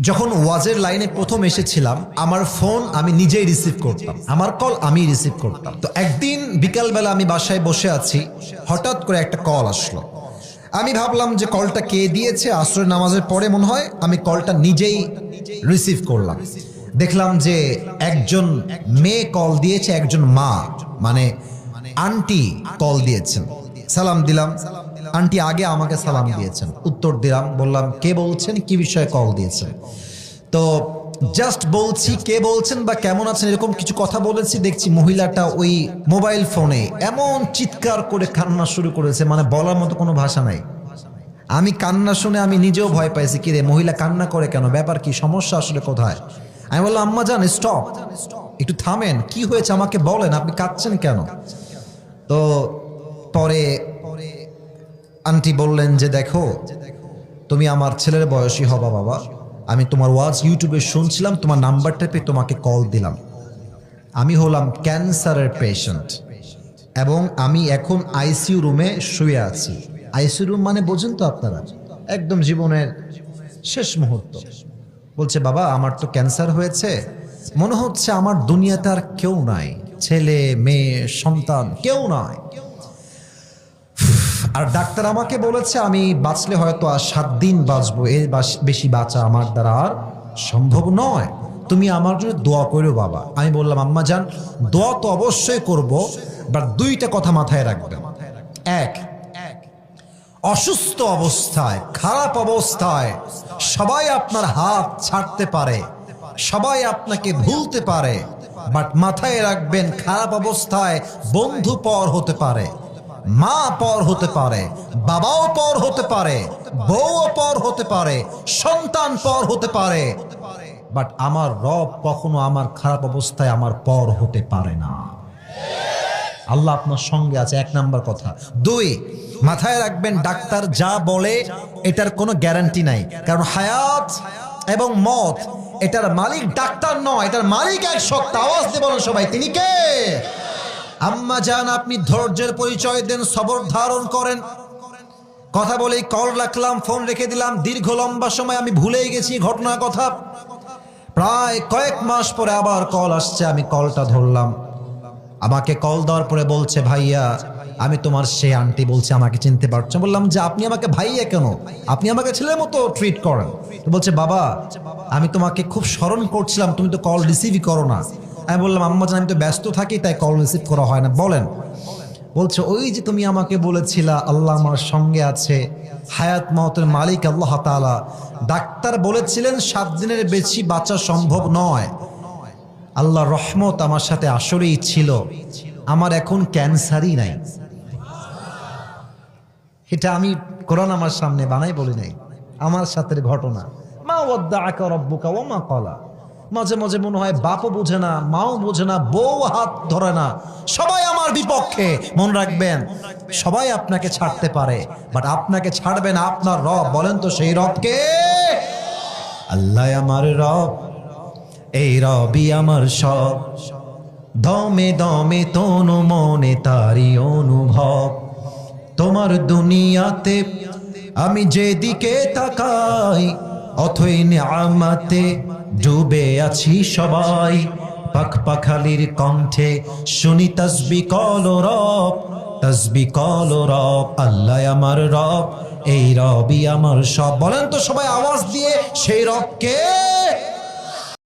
যখন ওয়াজের লাইনে প্রথম এসেছিলাম, আমার ফোন আমি নিজেই রিসিভ করতাম। আমার কল আমি রিসিভ করতাম। তো একদিন বিকালবেলা আমি বাসায় বসে আছি, হঠাৎ করে একটা কল আসলো। আমি ভাবলাম যে কলটা কে দিয়েছে? আশ্রয় নামাজের পরে মনে হয় আমি কলটা নিজেই রিসিভ করলাম। দেখলাম যে একজন মেয়ে কল দিয়েছে, একজন মা মানে আন্টি কল দিয়েছেন। সালাম দিলাম। আন্টি আগে আমাকে সালাম দিয়েছেন। উত্তর দিলাম, বললাম, কে বলছেন? কি বিষয়ে কল দিয়েছেন? তো জাস্ট বলছি, কে বলছেন বা কেমন আছেন? এরকম কিছু কথা বলেছি, দেখছি মহিলাটা ওই মোবাইল ফোনে এমন চিৎকার করে কান্না শুরু করেছে মানে বলার মতো কোনো ভাষা নাই। আমি কান্না শুনে আমি নিজেও ভয় পাইছি, কি রে, মহিলা কান্না করে কেন? ব্যাপার কি? সমস্যা আসলে কোথায়? আমি বললাম, আম্মা জান স্টপ একটু থামেন, কি হয়েছে আমাকে বলেন, আপনি কাঁদছেন কেন? তো পরে আন্টি বললেন যে, দেখো, তুমি আমার ছেলের বয়সী হবা বাবা। আমি তোমার ওয়াজ ইউটিউবে শুনছিলাম, তোমার নাম্বারটা পেয়ে তোমাকে কল দিলাম। আমি হলাম ক্যান্সারের পেশেন্ট এবং আমি এখন আইসিইউ রুমে শুয়ে আছি। আইসিইউ রুম মানে বোঝেন তো আপনারা, একদম জীবনের শেষ মুহূর্ত। বলছে, বাবা, আমার তো ক্যান্সার হয়েছে। মনে হচ্ছে আমার দুনিয়াতে আর কেউ নাই। ছেলে, মেয়ে, সন্তান কেউ নাই। আর ডাক্তার আমাকে বলেছে, আমি বাঁচলে হয়তো আর সাত দিন বাঁচবো। এর বেশি বাঁচা আমার দ্বারা আর সম্ভব নয়। তুমি আমার জন্য দোয়া করো বাবা। আমি বললাম, আম্মা যান দোয়া তো অবশ্যই করব বাট দুইটা কথা মাথায় রাখবেন। এক, অসুস্থ অবস্থায়, খারাপ অবস্থায় সবাই আপনার হাত ছাড়তে পারে, সবাই আপনাকে ভুলতে পারে বাট মাথায় রাখবেন, খারাপ অবস্থায় বন্ধু পর হতে পারে। মা পর হতে পারে, বাবাও পর হতে পারে, বউও পর হতে পারে, সন্তান পর হতে পারে। বাট আমার রব কখনো আমার খারাপ অবস্থায় আমার পর হতে পারে না। আল্লাহ আপনার সঙ্গে আছে, এক নাম্বার কথা। দুই, মাথায় রাখবেন, ডাক্তার যা বলে, এটার কোনো গ্যারান্টি নাই। কারণ হায়াত এবং মত, এটার মালিক ডাক্তার নয়, এটার মালিক এক সত্তা আওয়াজ দিয়ে বলেন সবাই, তিনি কে? আম্মা যান আপনি ধৈর্যের পরিচয় দেন, সবর ধারণ করেন। কথা বলেই কল রাখলাম, ফোন রেখে দিলাম। দীর্ঘ লম্বা সময় আমি ভুলেই গেছি ঘটনার কথা। প্রায় কয়েক মাস পরে আবার কল আসছে, আমি কলটা ধরলাম। আমাকে কল দেওয়ার পরে বলছে, ভাইয়া, আমি তোমার সে আন্টি বলছে, আমাকে চিনতে পারছ? বললাম, যে আপনি আমাকে ভাইয়া কেন? আপনি আমাকে ছেলের মতো ট্রিট করেন। বলছে, বাবা, আমি তোমাকে খুব স্মরণ করছিলাম, তুমি তো কল রিসিভই করো না। আমি বললাম, আম্মা জান, আমি তো ব্যস্ত থাকি, তাই কল রিসিভ করা হয় না। বলেন। বলছে, ওই যে তুমি আমাকে বলেছিলা, আল্লাহ আমার সঙ্গে আছে। হায়াত মতের মালিক আল্লাহ তাআলা। ডাক্তার বলেছিলেন, সাত দিনের বেশি বাঁচা সম্ভব নয়। আল্লাহ রহমত আমার সাথে আসলেই ছিল। আমার এখন ক্যান্সারই নাই। এটা আমি কোরআন আমার সামনে বানাই বলি নাই। আমার সাথে ঘটনা। মা ওদ্দা আকা রব্বুকা ও মা কলা মাঝে মাঝে মনে হয় বাপও বোঝে না, মাও বোঝে না বউ হাত ধরে না। সবাই আমার বিপক্ষে, মন রাখবেন, সবাই আপনাকে ছাড়তে পারে বাট আপনাকে ছাড়বেন আপনার রব। বলেন তো সেই রবকে, আল্লাহ আমার রব, এই রবি আমার সব। দমে দমে তনু মনে তারি অনুভব, তোমার দুনিয়াতে আমি যেদিকে তাকাই, অথই আমাতে ডুবে আছি সবাই। পাখ পাখালির কণ্ঠে শুনি তসবি কল রব, তসবি কল রব, আল্লাহ আমার রব, এই রবি আমার সব। বলেন তো সবাই আওয়াজ দিয়ে সেই রবকে।